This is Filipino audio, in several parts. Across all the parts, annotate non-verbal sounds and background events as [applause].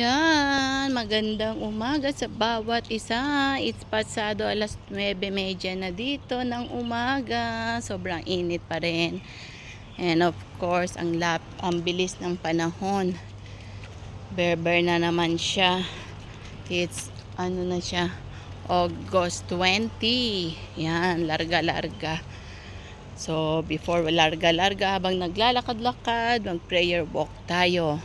Yan, magandang umaga sa bawat isa. It's pasado alas 9.30 na dito ng umaga. Sobrang init pa rin. And of course, ang lap, ang bilis ng panahon. Berber na naman siya. It's, ano na siya, August 20. Yan, larga-larga. So, before larga-larga, habang naglalakad-lakad, mag-prayer walk tayo.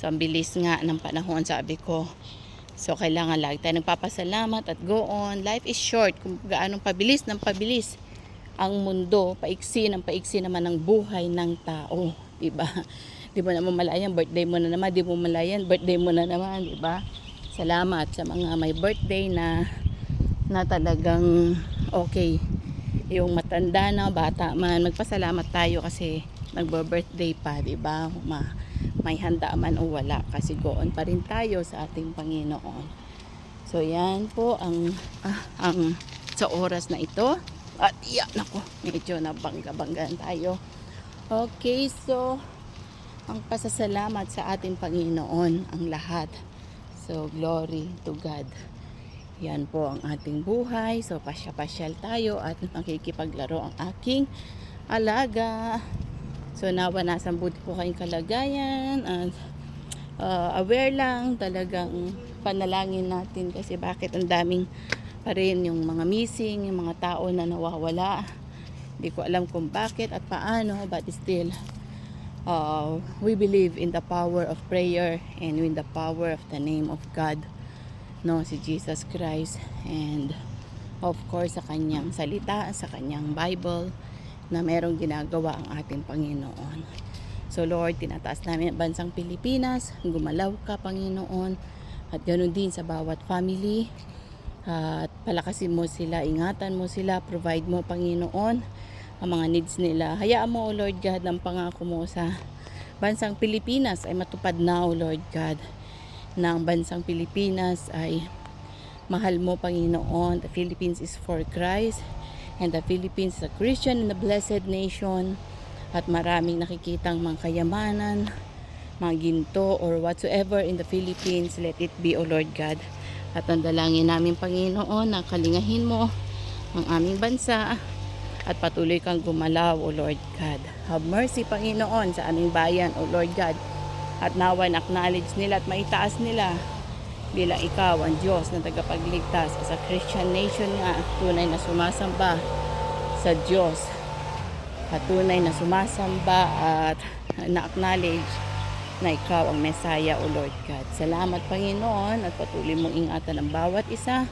So, ang bilis nga ng panahon, sabi ko. So, kailangan lagi tayo nagpapasalamat at go on. Life is short. Kung gaano pabilis ng pabilis ang mundo, paiksi ng paiksi naman ang buhay ng tao. Diba? [laughs] Di mo naman malayan, birthday mo na naman. Di mo malayan, birthday mo na naman. Diba? Salamat sa mga may birthday na na talagang okay. Yung matanda na, bata man, magpasalamat tayo kasi nagbo-birthday pa, di ba? Ma may handa man o wala kasi goon pa rin tayo sa ating Panginoon. So yan po ang ah, ang sa oras na ito. At iya, nako, medyo nabangga-banggaan tayo. Okay, so ang pasasalamat sa ating Panginoon ang lahat. So glory to God. Yan po ang ating buhay. So pasya-pasyal tayo at makikipaglaro ang aking alaga. So nawa nasa buti po kayong kalagayan at uh, aware lang talagang panalangin natin kasi bakit ang daming pa rin yung mga missing, yung mga tao na nawawala. Hindi ko alam kung bakit at paano but still uh, we believe in the power of prayer and in the power of the name of God no si Jesus Christ and of course sa kanyang salita sa kanyang Bible na merong ginagawa ang ating Panginoon. So Lord, tinataas namin ang bansang Pilipinas, gumalaw ka Panginoon, at ganoon din sa bawat family. At palakasin mo sila, ingatan mo sila, provide mo Panginoon ang mga needs nila. Hayaan mo, O Lord God, ang pangako mo sa bansang Pilipinas ay matupad na, O Lord God, na ang bansang Pilipinas ay mahal mo, Panginoon. The Philippines is for Christ and the Philippines a Christian and a blessed nation at maraming nakikitang mga kayamanan, mga ginto or whatsoever in the Philippines, let it be, O Lord God. At ang dalangin namin, Panginoon, na kalingahin mo ang aming bansa at patuloy kang gumalaw, O Lord God. Have mercy, Panginoon, sa aming bayan, O Lord God. At nawa acknowledge nila at maitaas nila bilang ikaw ang Diyos na tagapagligtas sa Christian nation nga tunay na sumasamba sa Diyos at tunay na sumasamba at na-acknowledge na ikaw ang Messiah o Lord God. Salamat Panginoon at patuloy mong ingatan ang bawat isa.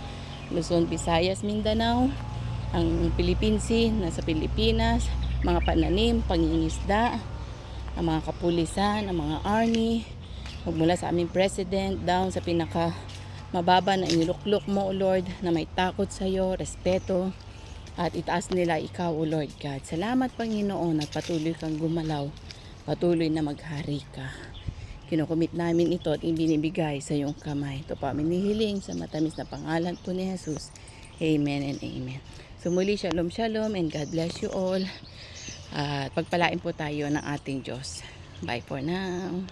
Luzon, Visayas, Mindanao, ang Philippine Sea, nasa Pilipinas, mga pananim, pangingisda, ang mga kapulisan, ang mga army, magmula sa aming president down sa pinaka mababa na iniluklok mo, O Lord, na may takot sa iyo, respeto, at itaas nila ikaw, O Lord God. Salamat, Panginoon, at patuloy kang gumalaw. Patuloy na maghari ka. Kinukumit namin ito at ibinibigay sa iyong kamay. Ito pa hinihiling sa matamis na pangalan po ni Jesus. Amen and amen. So shalom, shalom, and God bless you all. At pagpalain po tayo ng ating Diyos. Bye for now.